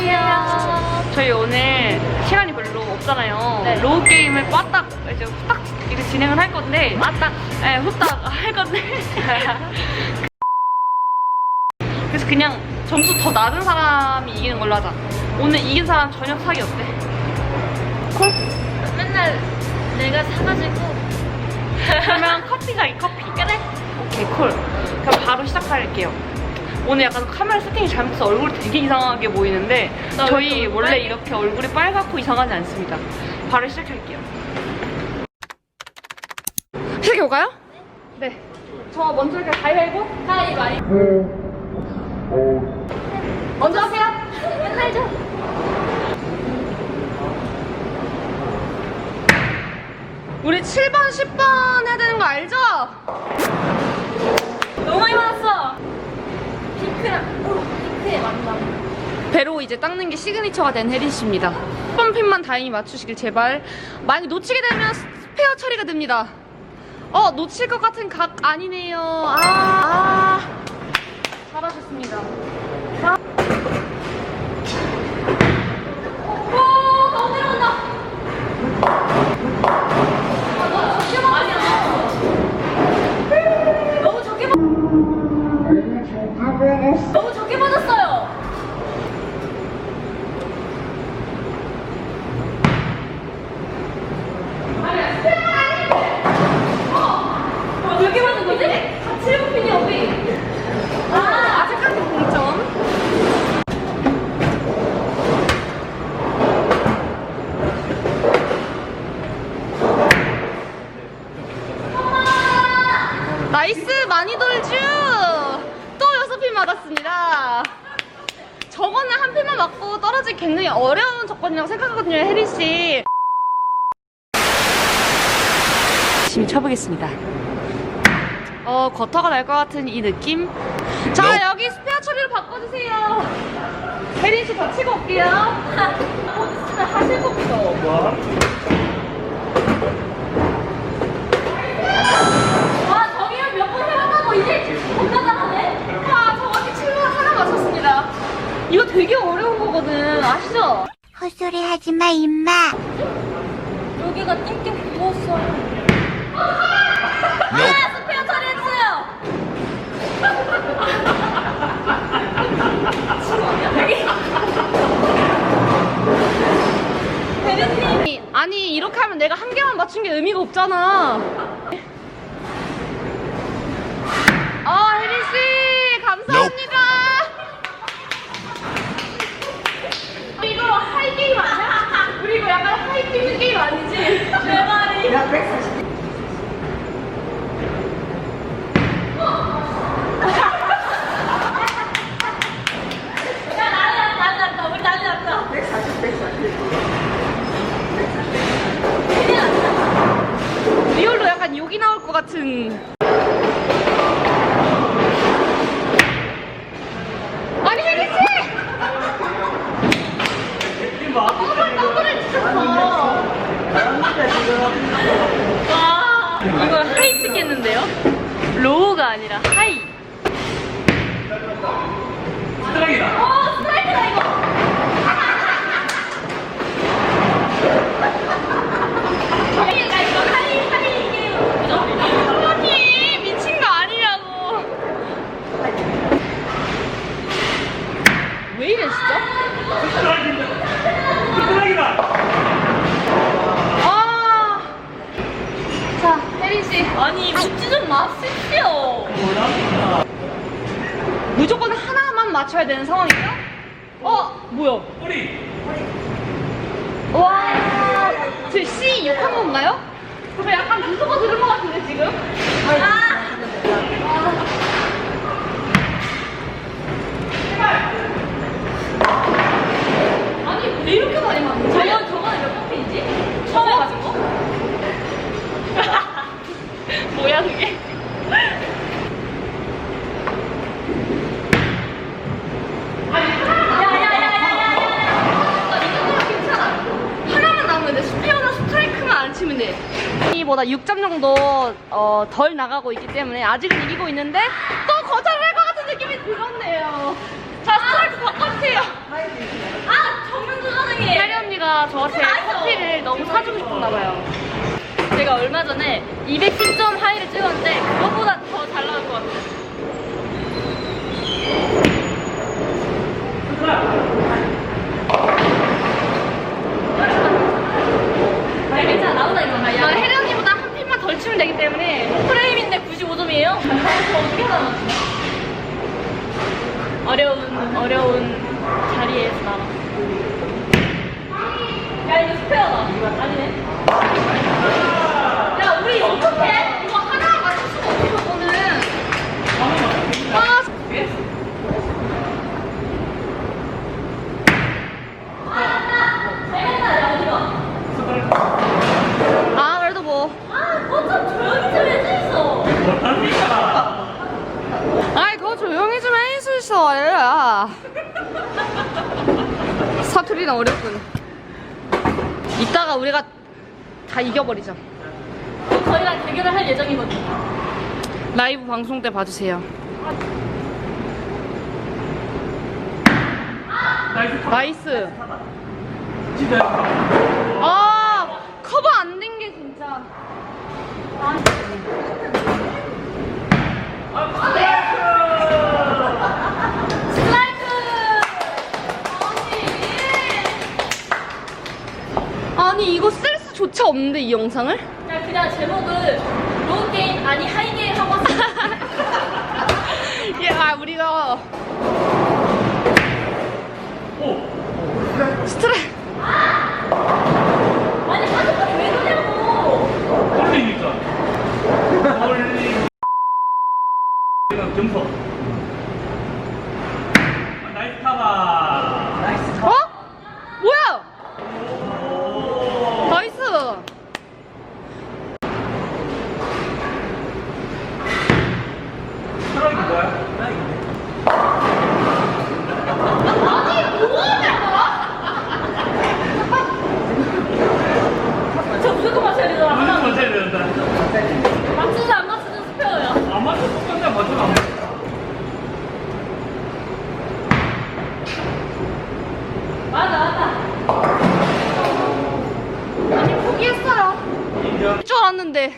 안녕하세요. 저희 오늘 시간이 별로 없잖아요. 네. 로우 게임을 빠딱 이제 후딱 이렇게 진행을 할 건데 빠딱 네, 후딱 할 건데 그래서 그냥 점수 더 낮은 사람이 이기는 걸로 하자. 오늘 이긴 사람 저녁 사기 어때? 콜? 맨날 내가 사가지고 그러면 커피 사기 커피. 그래. 오케이 콜. 그럼 바로 시작할게요. 오늘 약간 카메라 세팅이 잘못해서 얼굴이 되게 이상하게 보이는데 나왜 저희 원래? 이렇게 얼굴이 빨갛고 이상하지 않습니다. 바로 시작할게요. 시작해 볼까요? 네. 저 먼저 이렇게 가위바위보? 가위바위보. 먼저 하세요. 맨날 줘. 우리 7번, 10번 해야 되는 거 알죠? 너무 많이 맞았어. 핑크랑 오, 핑크에 맞나? 배로 이제 닦는 게 시그니처가 된 혜린 씨입니다. 1번 핀만 다행히 맞추시길 제발. 만약 놓치게 되면 스페어 처리가 됩니다. 어, 놓칠 것 같은 각 아니네요. 아, 아. 잘하셨습니다. 자. 나이스 많이 돌죠. 또 여섯 핀 맞았습니다. 저거는 한 핀만 맞고 떨어지기 굉장히 어려운 조건이라고 생각하거든요, 혜린 씨. 열심히 쳐보겠습니다. 어, 쿼터가 날 것 같은 이 느낌? 자, 여기 스페어 처리로 바꿔주세요. 혜린 씨 더 치고 올게요. 진짜 하실 겁니다. 와, 저기를 몇 번 해봤다고 이제 못 나가네? 와, 정확히 7번 하나 맞췄습니다. 이거 되게 어려운 거거든. 아시죠? 헛소리 하지 마, 임마. 여기가 띵띵 부었어요. 나올 것 같은. 아니 혜리 씨! 정말 깜빡을 치셨어. 와, 이거 하이 찍겠는데요? 로우가 아니라 하이. 어, 스트라이크다, 이거. 하이, 나 이거 하이, 하이 게임. 아니 미친 거 아니냐고. 왜 이래 진짜? 아. 자, 혜린 씨. 아니, 묻지 좀 마십시오. 무조건 하나만 맞춰야 되는 상황이죠? 어, 뭐야? 와, 저 C 욕한 건가요? 그거 약간 비속어 들은 것 같은데 지금? 아, 아 보다 6점 정도 어, 덜 나가고 있기 때문에 아직은 이기고 있는데 또 거절할 것 같은 느낌이 들었네요. 자, 스트라이크 바꿔주세요. 아, 정면 도전하게. 혜리 언니가 저한테 커피를 너무 사주고 싶었나봐요. 제가 얼마 전에 210점 하이를 찍었는데 그것보다 더 잘 나올 것 같아요. 우리가 어렵군. 이따가 우리가 다 이겨버리자 저희랑 대결을 할 예정이거든요. 라이브 방송 때 봐주세요. 나이스 나이스. 아 커버 안 봤는데 이 영상을? 야, 그냥 제목은 로우 게임 아니 하이 게임 하고 왔어. 야, 예, 아, 우리가 오. 스트레스 들어왔는데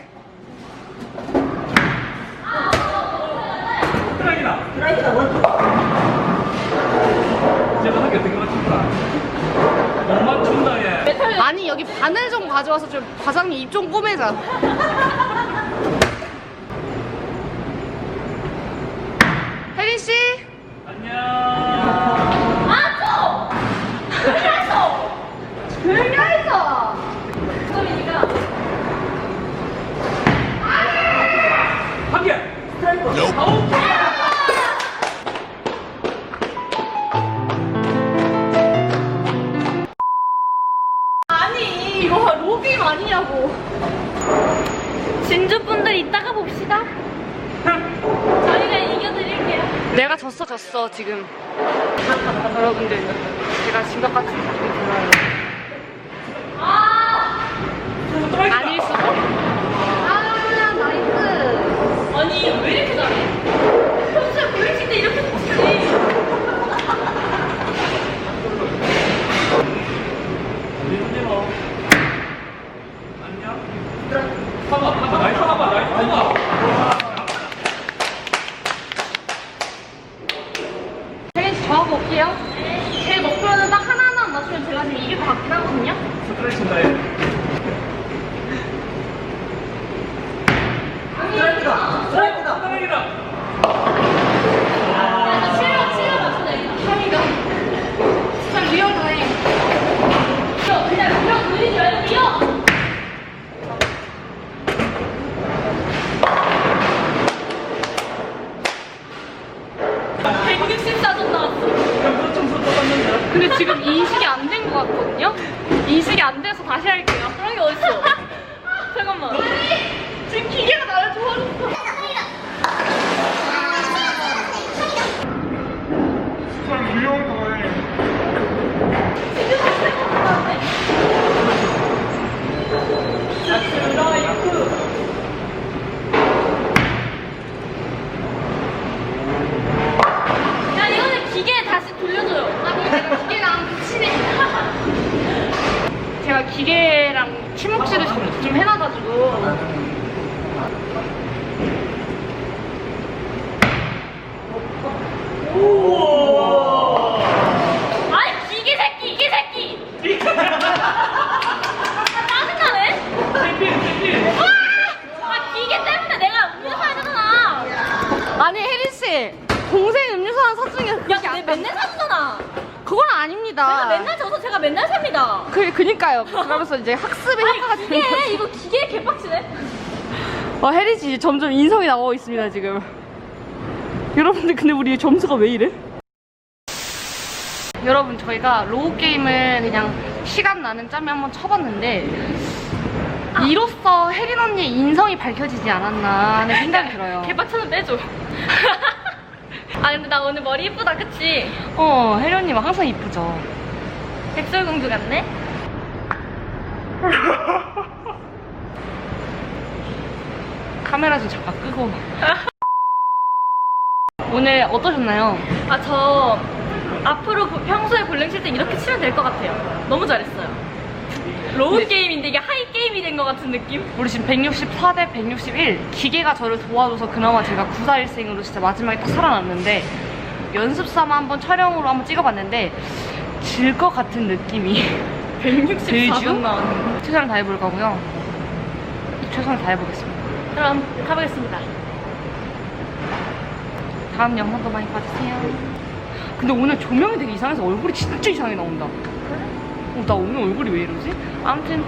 아니 여기 바늘 좀 가져와서 좀 과장님 입 좀 꼬매자. 하고 진주분들 이따가 봅시다. 저희가 이겨드릴게요. 내가 졌어 졌어 지금. 여러분들 제가 진 것 같은 느낌이 들어요. 아니 져서 제가 맨날 삽니다. 그, 그니까요. 그러면서 이제 학습의 효과가 되는 기계 거죠. 이거 기계 개빡치네. 와, 혜린 씨 이제 점점 인성이 나오고 있습니다, 지금. 여러분들, 근데 우리 점수가 왜 이래? 여러분, 저희가 로우 게임을 그냥 시간 나는 짬에 한번 쳐봤는데, 이로써 혜린 언니의 인성이 밝혀지지 않았나 하는 생각이 들어요. 개빡쳐는 빼줘. 아 근데 나 오늘 머리 예쁘다 그치? 어, 혜린 언니 항상 이쁘죠. 백설공주 같네? 카메라 좀 잠깐 끄고. 오늘 어떠셨나요? 아 저 앞으로 그 평소에 볼링 칠 때 이렇게 치면 될 것 같아요. 너무 잘했어요. 로우 네. 게임인데 이게 하이 게임이 된 것 같은 느낌? 우리 지금 164 대 161 기계가 저를 도와줘서 그나마 제가 94일생으로 진짜 마지막에 딱 살아났는데 연습 삼아 한번 촬영으로 한번 찍어봤는데 질 것 같은 느낌이 164분 나왔네. 최선을 다해볼 거고요 최선을 다해보겠습니다 그럼 가보겠습니다. 다음 영상도 많이 봐주세요 근데 오늘 조명이 되게 이상해서 얼굴이 진짜 이상하게 나온다 어, 나 오늘 얼굴이 왜 이러지? 아무튼